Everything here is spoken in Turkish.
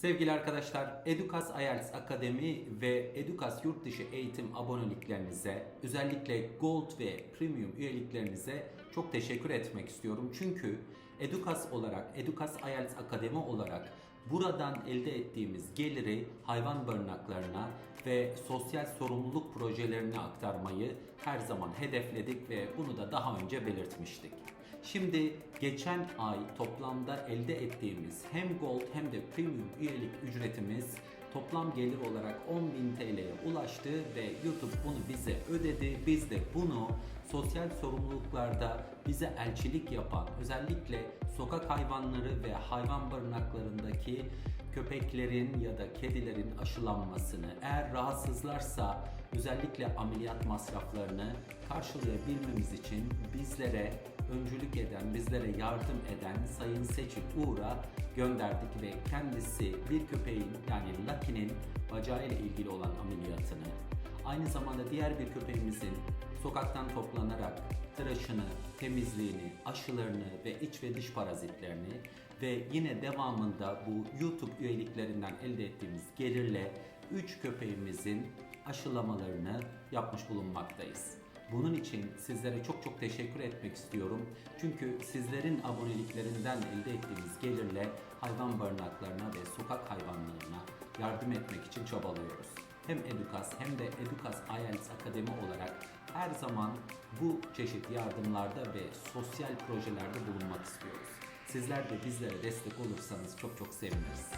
Sevgili arkadaşlar, Edukas IELTS Akademi ve Edukas Yurtdışı Eğitim aboneliklerinize, özellikle Gold ve Premium üyeliklerinize çok teşekkür etmek istiyorum. Çünkü Edukas olarak, Edukas IELTS Akademi olarak buradan elde ettiğimiz geliri hayvan barınaklarına ve sosyal sorumluluk projelerine aktarmayı her zaman hedefledik ve bunu da daha önce belirtmiştik. Şimdi geçen ay toplamda elde ettiğimiz hem Gold hem de Premium üyelik ücretimiz toplam gelir olarak 10.000 TL'ye ulaştı ve YouTube bunu bize ödedi. Biz de bunu sosyal sorumluluklarda bize elçilik yapan özellikle sokak hayvanları ve hayvan barınaklarındaki köpeklerin ya da kedilerin aşılanmasını eğer rahatsızlarsa özellikle ameliyat masraflarını karşılayabilmemiz için bizlere öncülük eden, bizlere yardım eden Sayın Seçil Uğur'a gönderdik ve kendisi bir köpeğin yani Lucky'nin bacağıyla ilgili olan ameliyatını, aynı zamanda diğer bir köpeğimizin sokaktan toplanarak tıraşını, temizliğini, aşılarını ve iç ve dış parazitlerini ve yine devamında bu YouTube üyeliklerinden elde ettiğimiz gelirle 3 köpeğimizin aşılamalarını yapmış bulunmaktayız. Bunun için sizlere çok çok teşekkür etmek istiyorum. Çünkü sizlerin aboneliklerinden elde ettiğimiz gelirle hayvan barınaklarına ve sokak hayvanlarına yardım etmek için çabalıyoruz. Hem Edukas hem de Edukas IELTS Akademi olarak her zaman bu çeşit yardımlarda ve sosyal projelerde bulunmak istiyoruz. Sizler de bizlere destek olursanız çok çok seviniriz.